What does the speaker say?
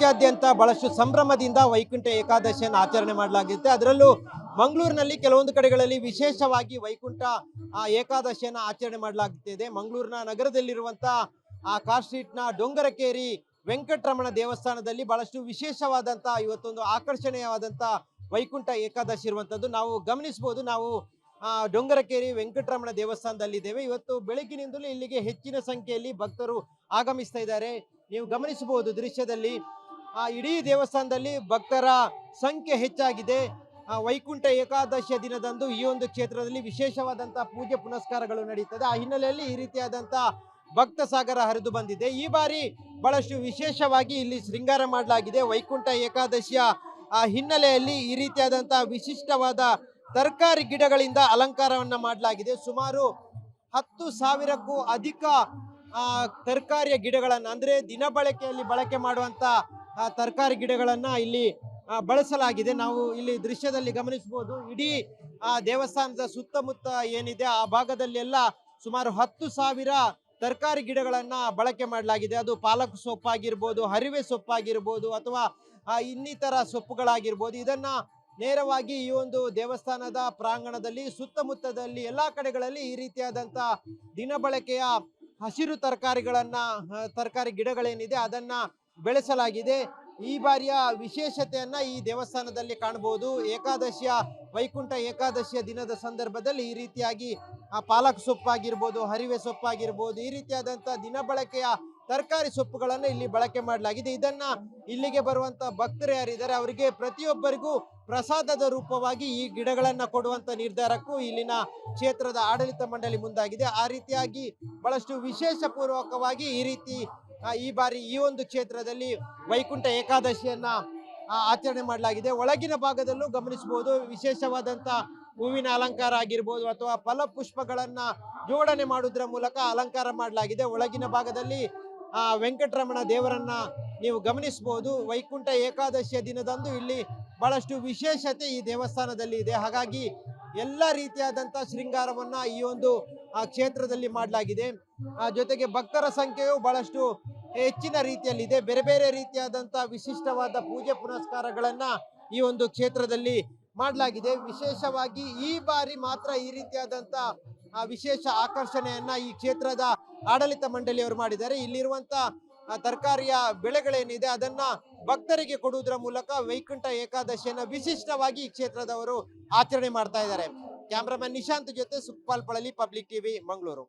ರಾಜ್ಯಾದ್ಯಂತ ಬಹಳಷ್ಟು ಸಂಭ್ರಮದಿಂದ ವೈಕುಂಠ ಏಕಾದಶಿಯನ್ನು ಆಚರಣೆ ಮಾಡಲಾಗುತ್ತೆ ಅದರಲ್ಲೂ ಮಂಗಳೂರಿನಲ್ಲಿ ಕೆಲವೊಂದು ಕಡೆಗಳಲ್ಲಿ ವಿಶೇಷವಾಗಿ ವೈಕುಂಠ ಆ, ಏಕಾದಶಿಯನ್ನು ಆಚರಣೆ ಮಾಡಲಾಗುತ್ತಿದೆ ಮಂಗಳೂರಿನ ನಗರದಲ್ಲಿರುವಂತಹ ಆ ಕಾರ್ ಸ್ಟ್ರೀಟ್ನ ಡೊಂಗರಕೇರಿ ವೆಂಕಟರಮಣ ದೇವಸ್ಥಾನದಲ್ಲಿ ಬಹಳಷ್ಟು ವಿಶೇಷವಾದಂತಹ ಇವತ್ತೊಂದು ಆಕರ್ಷಣೀಯವಾದಂತಹ ವೈಕುಂಠ ಏಕಾದಶಿ ಇರುವಂತದ್ದು ನಾವು ಗಮನಿಸಬಹುದು ನಾವು ಡೊಂಗರಕೇರಿ ವೆಂಕಟರಮಣ ದೇವಸ್ಥಾನದಲ್ಲಿದ್ದೇವೆ. ಇವತ್ತು ಬೆಳಗ್ಗಿನಿಂದಲೂ ಇಲ್ಲಿಗೆ ಹೆಚ್ಚಿನ ಸಂಖ್ಯೆಯಲ್ಲಿ ಭಕ್ತರು ಆಗಮಿಸ್ತಾ ಇದ್ದಾರೆ. ನೀವು ಗಮನಿಸಬಹುದು ದೃಶ್ಯದಲ್ಲಿ. ಆ ಇಡೀ ದೇವಸ್ಥಾನದಲ್ಲಿ ಭಕ್ತರ ಸಂಖ್ಯೆ ಹೆಚ್ಚಾಗಿದೆ. ವೈಕುಂಠ ಏಕಾದಶಿಯ ದಿನದಂದು ಈ ಒಂದು ಕ್ಷೇತ್ರದಲ್ಲಿ ವಿಶೇಷವಾದಂತಹ ಪೂಜೆ ಪುನಸ್ಕಾರಗಳು ನಡೆಯುತ್ತದೆ ಆ ಹಿನ್ನೆಲೆಯಲ್ಲಿ ಈ ರೀತಿಯಾದಂತ ಭಕ್ತ ಸಾಗರ ಹರಿದು ಬಂದಿದೆ. ಈ ಬಾರಿ ಬಹಳಷ್ಟು ವಿಶೇಷವಾಗಿ ಇಲ್ಲಿ ಶೃಂಗಾರ ಮಾಡಲಾಗಿದೆ. ವೈಕುಂಠ ಏಕಾದಶಿಯ ಆ ಹಿನ್ನೆಲೆಯಲ್ಲಿ ಈ ರೀತಿಯಾದಂತಹ ವಿಶಿಷ್ಟವಾದ ತರಕಾರಿ ಗಿಡಗಳಿಂದ ಅಲಂಕಾರವನ್ನ ಮಾಡಲಾಗಿದೆ. ಸುಮಾರು ಹತ್ತು ಸಾವಿರಕ್ಕೂ ಅಧಿಕ ಆ, ತರಕಾರಿಯ ಗಿಡಗಳನ್ನು ಅಂದ್ರೆ ದಿನ ಬಳಕೆಯಲ್ಲಿ ಬಳಕೆ ಮಾಡುವಂತ ತರಕಾರಿ ಗಿಡಗಳನ್ನ ಇಲ್ಲಿ ಬಳಸಲಾಗಿದೆ. ನಾವು ಇಲ್ಲಿ ದೃಶ್ಯದಲ್ಲಿ ಗಮನಿಸಬಹುದು. ಇಡೀ, ಆ, ದೇವಸ್ಥಾನದ ಸುತ್ತಮುತ್ತ ಏನಿದೆ, ಆ ಭಾಗದಲ್ಲಿ ಎಲ್ಲ ಸುಮಾರು ಹತ್ತು ಸಾವಿರ ತರಕಾರಿ ಗಿಡಗಳನ್ನ ಬಳಕೆ ಮಾಡಲಾಗಿದೆ. ಅದು ಪಾಲಕ್ ಸೊಪ್ಪಾಗಿರ್ಬೋದು, ಹರಿವೆ ಸೊಪ್ಪಾಗಿರ್ಬೋದು ಅಥವಾ ಇನ್ನಿತರ ಸೊಪ್ಪುಗಳಾಗಿರ್ಬೋದು. ಇದನ್ನ ನೇರವಾಗಿ ಈ ಒಂದು ದೇವಸ್ಥಾನದ ಪ್ರಾಂಗಣದಲ್ಲಿ, ಸುತ್ತಮುತ್ತದಲ್ಲಿ, ಎಲ್ಲಾ ಕಡೆಗಳಲ್ಲಿ ಈ ರೀತಿಯಾದಂತ ದಿನ ಬಳಕೆಯ ಹಸಿರು ತರಕಾರಿಗಳನ್ನ ತರಕಾರಿ ಗಿಡಗಳೇನಿದೆ, ಅದನ್ನ ಬೆಳೆಸಲಾಗಿದೆ. ಈ ಬಾರಿಯ ವಿಶೇಷತೆಯನ್ನ ಈ ದೇವಸ್ಥಾನದಲ್ಲಿ ಕಾಣಬಹುದು. ಏಕಾದಶಿಯ ವೈಕುಂಠ ಏಕಾದಶಿಯ ದಿನದ ಸಂದರ್ಭದಲ್ಲಿ ಈ ರೀತಿಯಾಗಿ ಪಾಲಕ್ ಸೊಪ್ಪಾಗಿರ್ಬೋದು, ಹರಿವೆ ಸೊಪ್ಪಾಗಿರ್ಬೋದು, ಈ ರೀತಿಯಾದಂತ ದಿನ ಬಳಕೆಯ ತರಕಾರಿ ಸೊಪ್ಪುಗಳನ್ನ ಇಲ್ಲಿ ಬಳಕೆ ಮಾಡಲಾಗಿದೆ. ಇದನ್ನ ಇಲ್ಲಿಗೆ ಬರುವಂತ ಭಕ್ತರು ಯಾರಿದ್ದಾರೆ, ಅವರಿಗೆ ಪ್ರತಿಯೊಬ್ಬರಿಗೂ ಪ್ರಸಾದದ ರೂಪವಾಗಿ ಈ ಗಿಡಗಳನ್ನ ಕೊಡುವಂತ ನಿರ್ಧಾರಕ್ಕೂ ಇಲ್ಲಿನ ಕ್ಷೇತ್ರದ ಆಡಳಿತ ಮಂಡಳಿ ಮುಂದಾಗಿದೆ. ಆ ರೀತಿಯಾಗಿ ಬಹಳಷ್ಟು ವಿಶೇಷ ಪೂರ್ವಕವಾಗಿ ಈ ರೀತಿ ಈ ಬಾರಿ ಈ ಒಂದು ಕ್ಷೇತ್ರದಲ್ಲಿ ವೈಕುಂಠ ಏಕಾದಶಿಯನ್ನ ಆಚರಣೆ ಮಾಡಲಾಗಿದೆ. ಒಳಗಿನ ಭಾಗದಲ್ಲೂ ಗಮನಿಸಬಹುದು, ವಿಶೇಷವಾದಂತ ಹೂವಿನ ಅಲಂಕಾರ ಆಗಿರ್ಬೋದು ಅಥವಾ ಫಲ ಫಲಪುಷ್ಪಗಳನ್ನ ಜೋಡಣೆ ಮಾಡುವುದರ ಮೂಲಕ ಅಲಂಕಾರ ಮಾಡಲಾಗಿದೆ. ಒಳಗಿನ ಭಾಗದಲ್ಲಿ, ಆ, ವೆಂಕಟರಮಣ ದೇವರನ್ನ ನೀವು ಗಮನಿಸಬಹುದು. ವೈಕುಂಠ ಏಕಾದಶಿಯ ದಿನದಂದು ಇಲ್ಲಿ ಬಹಳಷ್ಟು ವಿಶೇಷತೆ ಈ ದೇವಸ್ಥಾನದಲ್ಲಿ ಇದೆ. ಹಾಗಾಗಿ ಎಲ್ಲ ರೀತಿಯಾದಂತ ಶೃಂಗಾರವನ್ನ ಈ ಒಂದು ಆ ಕ್ಷೇತ್ರದಲ್ಲಿ ಮಾಡಲಾಗಿದೆ. ಆ ಜೊತೆಗೆ ಭಕ್ತರ ಸಂಖ್ಯೆಯು ಬಹಳಷ್ಟು ಹೆಚ್ಚಿನ ರೀತಿಯಲ್ಲಿದೆ. ಬೇರೆ ಬೇರೆ ರೀತಿಯಾದಂಥ ವಿಶಿಷ್ಟವಾದ ಪೂಜೆ ಪುನಸ್ಕಾರಗಳನ್ನ ಈ ಒಂದು ಕ್ಷೇತ್ರದಲ್ಲಿ ಮಾಡಲಾಗಿದೆ. ವಿಶೇಷವಾಗಿ ಈ ಬಾರಿ ಮಾತ್ರ ಈ ರೀತಿಯಾದಂತ ಆ ವಿಶೇಷ ಆಕರ್ಷಣೆಯನ್ನ ಈ ಕ್ಷೇತ್ರದ ಆಡಳಿತ ಮಂಡಳಿಯವರು ಮಾಡಿದ್ದಾರೆ. ಇಲ್ಲಿರುವಂತ ತರಕಾರಿಯ ಬೆಳೆಗಳೇನಿದೆ ಅದನ್ನ ಭಕ್ತರಿಗೆ ಕೊಡುವುದರ ಮೂಲಕ ವೈಕುಂಠ ಏಕಾದಶಿಯನ್ನ ವಿಶಿಷ್ಟವಾಗಿ ಈ ಕ್ಷೇತ್ರದವರು ಆಚರಣೆ ಮಾಡ್ತಾ ಇದ್ದಾರೆ. ಕ್ಯಾಮ್ರಾಮನ್ ನಿಶಾಂತ್ ಜೊತೆ ಸುಖಪಾಲ್ ಪಳಲಿ ಪಬ್ಲಿಕ್ ಟಿವಿ ಮಂಗಳೂರು.